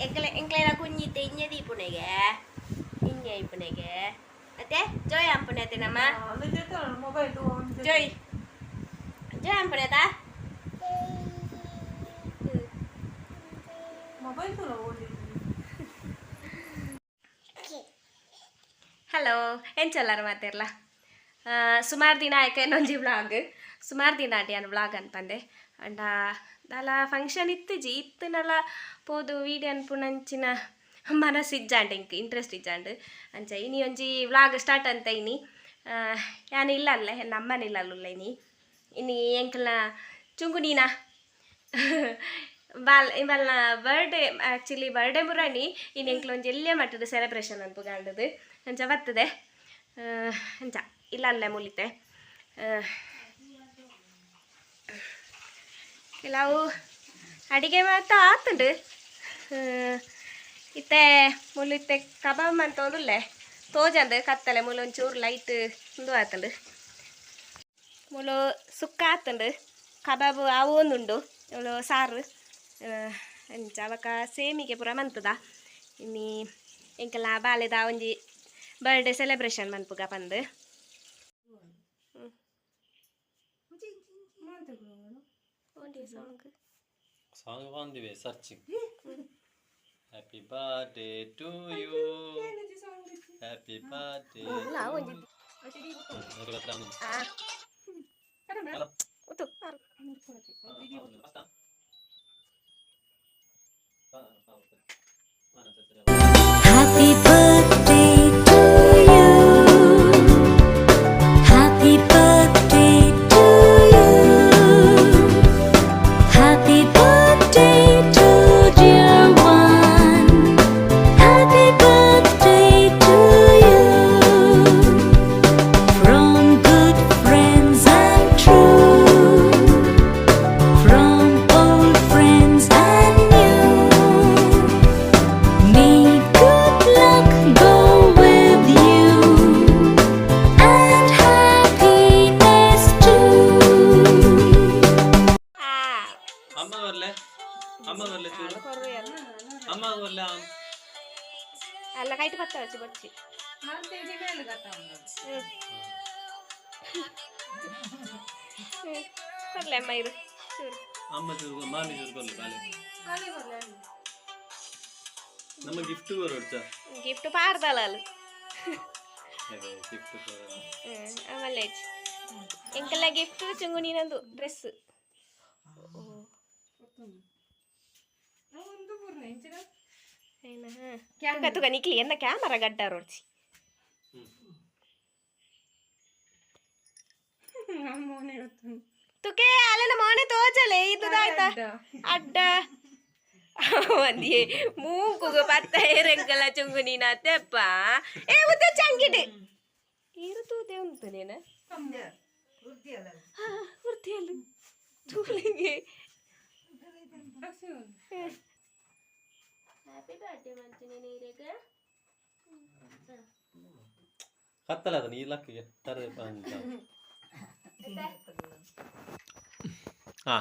எங்களை எங்களை குஞ்சிட்டு இஞ்சது புனைக இங்க புனைக ಅತ್ತೆ ಜೋಯ್ ಅಂಪುನೇತೇನಮ್ಮ ಜೋಯ್ ಜೋಯ್ ಅಂಪುನೇತ ಹಲೋ ಏನು ಚಲ್ಲಾರ ಮಾತಿರಲ್ಲ ಸುಮಾರು ದಿನ ಆಯ್ಕೆ ಇನ್ನೊಂದು ಬ್ಲಾಗ್ ಸುಮಾರು ದಿನ ಆಟಿ ವ್ಲಾಗ್ ಅನ್ಪಂದೆ ಅಂಡ ದಾಲ ಫಂಕ್ಷನ್ ಇತ್ತುಜಿ ಇತ್ತನಲ ಪೋದು ವೀಡಿಯೋ ಅನ್ಪುಣಂಚಿನ ಮನಸ್ಸು ಇಜ್ಜಾಂಡ್, ಇಂಕ್ ಇಂಟ್ರೆಸ್ಟ್ ಇಜ್ಜಾಂಡ್. ಅಂಚ ಇನಿ ಒಂಜಿ ವ್ಲಾಗ್ ಸ್ಟಾರ್ಟ್ ಅಂತ ಇನಿ. ಯಾನು ಇಲ್ಲ ಅಲ್ಲ ನನ್ನ ಅಮ್ಮನಿಲ್ಲ ಅಲ್ಲ ಇನಿ. ಇನಿ ಎಂಕಲ್ನ ಚುಂಗು ನೀನಾ? ಬಾಲ್ ಇವಲ್ನ ಬರ್ಡೇ ಆ್ಯಕ್ಚುಲಿ ಬರ್ಡೇ ಮುರಾಣಿ ಇನ್ನು ಎಂಕ್ಲ ಒಂಜಿ ಎಲ್ಲೇ ಮಟ್ಟದ ಸೆಲೆಬ್ರೇಷನ್ ಅನ್ಪು ಕಾಂಡದು ಅಂಚ ಬರ್ತದೆ ಅಂಚ ಇಲ್ಲ ಅಲ್ಲೇ ಮುಲಿತೆ ಕೆಲವು ಅಡಿಗೆ ಮಾತ್ರ ಆತುಂಡು. ಆ, ಇತ್ತೆ ಕಬಾಬ್ ಕಬಾಬ್ ಮಂತೋದುಲ್ಲೆ ತೋಜಂದು ಕತ್ತಲೆ ಮುಲು ಒಂಚೂರು ಲೈಟ್ ಉಂದು ಆತುಂಡು. ಮುಲು ಸುಕ್ಕ ಆತುಂಡು. ಕಬಾಬ್ ಆವೊಂದುಂಡು ಒಂದುಂಡು ಸಾರು. ಅಂಚ ಅವಕ ಸೇಮಿಗೆ ಪೂರ ಮಂತದ. ಇನ್ನಿ ಎಂಕಲ್ಲ ಬಾಲೆದ ಒಂಜಿ ಬರ್ಡೇ ಸೆಲೆಬ್ರೇಷನ್ ಮನ್ಪುಗ ಬಂದು birthday song. Song on the way, searching. Hmm. Happy birthday to you. Happy birthday. Oh, lah, wajib. Wajib. Ah. Ada mana? Utuh. ಅಮ್ಮ ಬರ್ಲೆ ಅಲ್ಲ ಕೈಟ್ ಪತ್ತ ವಚ್ಚಿ ಬಚ್ಚಿ ಮೇಲೆ ಗಟ್ಟ ಹ್ಮ್ ಹ್ಮ್ ಕೊರ್ಲೆ ಅಮ್ಮ ಇರು ಚೂರು ಅಮ್ಮ ಚೂರು ಮಾಮಿ ಚೂರು ಬರ್ಲೆ ಬಾಲೆ ನಮ್ಮ ಗಿಫ್ಟ್ ಬರೋಡ್ಚ ಗಿಫ್ಟ್ ಪಾರ್ದಲ್ಲ ಅಲ್ಲಿ ಗಿಫ್ಟ್ ಹ್ಮ್ ಆಮೇಲೆ ಎಂಕಲ್ಲ ಗಿಫ್ಟ್ ಚುಂಗುನಿನಂದು ಡ್ರೆಸ್ ಒಂದು ಪೂರ್ಣ ಇಂಚಿನ ತುಕ ತುಕ ನಿಕ್ಲಿ ಎನ್ನ ಕ್ಯಾಮರಾ ಗಡ್ಡ ರೋಡ್ಸಿ ಮೋನೆ ಗೊತ್ತು ತುಕೆ ಅಲ್ಲೆಲ್ಲ ಮೋನೆ ತೋಚಲೆ ಇದು ಆಯ್ತಾ ಅಡ್ಡ ಒಂದಿ ಮೂಗುಗ ಪತ್ತ ಏರೆಂಕಲ ಚುಂಗು ನೀನ ತೆಪ್ಪ ಏ ಉದ್ದ ಚಂಗಿಡು ಇರುದು ಉಂಟು ನೀನ ವೃತ್ತಿಯಲ್ಲ ತೂಳಿಗೆ ಹ್ಯಾಪಿ ಬರ್ತ್ಡೇ ಮಾಡ್ತೀನಿ ನೀರಿಗೆ. ಕತ್ತಲ ಅದ ನೀ ಲಕ್ಕಿಗೆ. ತರ ಅಂತ. ಹಾ.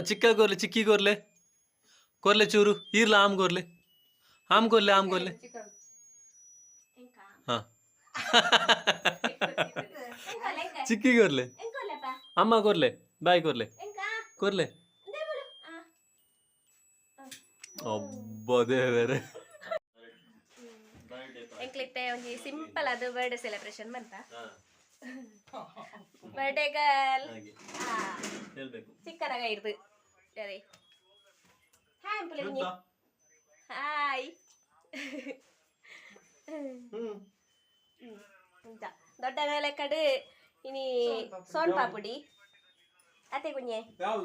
ಚಿಕ್ಕ ಗೋರ್ಲೆ ಚಿಕ್ಕಿ ಗೋರ್ಲೆ. ಕೊರ್ಲೆ ಚೂರು ಇರ್ಲ ಆಮ್ ಗೋರ್ಲೆ. ಆಮ್ ಗೋರ್ಲೆ ಆಮ್ ಗೋರ್ಲೆ. ಹಾ. ಚಿಕ್ಕಿ ಗೋರ್ಲೆ. ಅಮ್ಮ ಕೊರ್ಲೆ ಬಾಯ್ ಕೂರ್ಲೆ. ಕೂರ್ಲೆ. ಕೊರ್ಲೆ ದೇವಳು ಆ. ಒಬ್ಬ ದೇವರೇ ಎಂಕ್ಲಿತ್ತೆ ಒಂಜಿ ಸಿಂಪಲ್ ಅದು ಬರ್ಡೇ ಸೆಲೆಬ್ರೇಷನ್ ಬಂತ ಬರ್ಡೇ ಗರ್ಲ್ ಹೇಳ್ಬೇಕು. ಚಿಕ್ಕನಾಗ ಇರ್ದು ಸರಿ. ಹಾಯ್ ಅಂಪುಲೆ ಹಾಯ್ ದೊಡ್ಡ ಮೇಲೆ ಕಡು. ಇನಿ ಸೋನ್ ಪಾಪುಡಿ. അതെ കുഞ്ഞേ.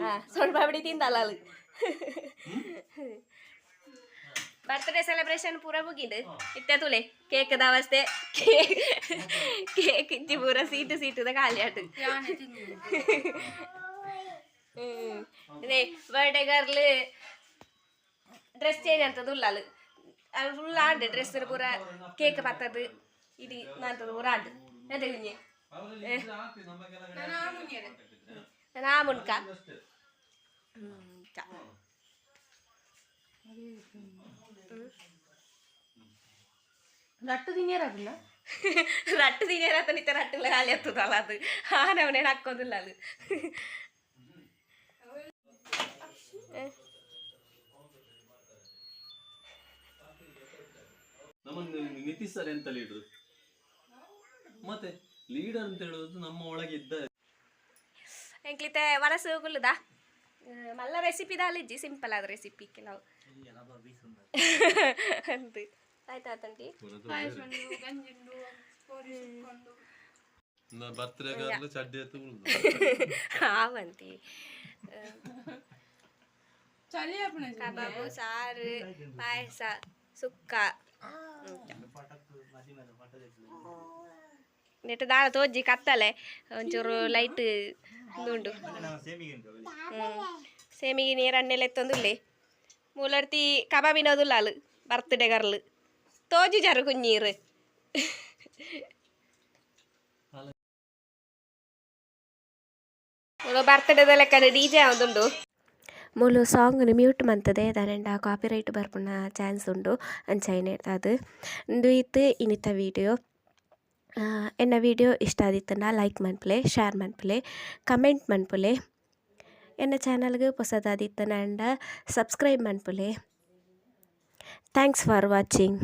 ആ ಸ್ವಲ್ಪ അവിടെ തിന്താളാൾ ബർത്ത്ഡേ സെലിബ്രേഷൻ പൂര ಮುಗಿಂದು ಇತ್ತೆ ತುಲೆ കേക്ക് ദാവസ്തെ കേക്ക് ഇഞ്ചി പൂര സീറ്റ് സീറ്റ് കാലിയാട്ട്. ഇതേ ബർത്ത്ഡേ ഗർൽ ഡ്രസ് ചേഞ്ച് ಅಂತದ್ದು ഉള്ളാൾ. ഫുൾ ആണ്ട് ഡ്രസ്സിന് പൂര കേക്ക് പത്തത് ഇടി നാത്തത് പൂര ആണ്ട്. അതെ കുഞ്ഞേ. ನಾ ಮುನ್ಕ ಹ್ಮ್, ದಿನೇರ ರಟ್ಟು ತಿನ್ಯಾರಲ್ಲ ರಟ್ಟು ದಿನೇರ ತನಿತ ರಟ್ಟುಲ ಖಾಲಿ ಹತ್ತದಲ್ಲ ಅದು. ಆ ನವನೇ ಹಾಕೋದಿಲ್ಲ ಅದು. ನಮ್ಮನ್ನು ನಿತೀಶ್ ಸರ್ ಎಂತ ಲೀಡರ್? ಮತ್ತೆ ಲೀಡರ್ ಅಂತ ಹೇಳೋದು ನಮ್ಮ ಒಳಗಿದ್ದ ಇದ್ದ ಎಂಕ್ಲಿತೆ ವನಸು ಗುಲ್ಲುದ ಮಲ್ಲ ರೆಸಿಪಿ ದಾಲಿಜ್ಜಿ ಸಿಂಪಲ್ ಆದ ರೆಸಿಪಿ ಕೆಲವು ಅಂತ ಆಯ್ತಾ ತಂಟಿ ಗಂಜಿಂಡು ಕೋರಿ ಸುಕ್ಕೊಂಡು ಬರ್ತ್ಡೇ ಕಾರ್ಲು ಚಡ್ಡಿ ಎತ್ತು ಆವಂತಿ ಚಳಿ ಅಪ್ಪಣ ಕಬಾಬು ಸಾರು ಪಾಯಸ ಸುಕ್ಕ എന്നിട്ട് നാളെ തോജി കത്തല്ലേ? ഒരു ലൈറ്റ് ഇതുണ്ട്. സേമിക്കി നീ രണ്ണിലെത്തുന്നില്ലേ മൂലർത്തി കബ വിനോദുള്ള ആൾ ബർത്ത്ഡേ കറിൽ തോജി ചെറു കുഞ്ഞീറ് മുളു സോങ്ങിന് മ്യൂട്ട് മന്ത്തത് ഏതാനുണ്ടാ കോപ്പി റൈറ്റ് പറഞ്ഞ ചാൻസ് ഉണ്ടോ? അഞ്ചായിട്ടത് ദ്വീത്ത് ഇനിത്തെ വീഡിയോ ಎನ್ನ ವೀಡಿಯೋ ಇಷ್ಟ ಆದಿತ್ತಂಡ ಲೈಕ್ ಮನ್ಪುಲೆ ಶೇರ್ ಮನ್ಪುಲೆ ಕಮೆಂಟ್ ಮನ್ಪುಲೆ ಎನ್ನ ಚಾನಲ್ಗೆ ಹೊಸದಾದಿತ್ತಂಡ ಸಬ್ಸ್ಕ್ರೈಬ್ ಮನ್ಪುಲೆ ಥ್ಯಾಂಕ್ಸ್ ಫಾರ್ ವಾಚಿಂಗ್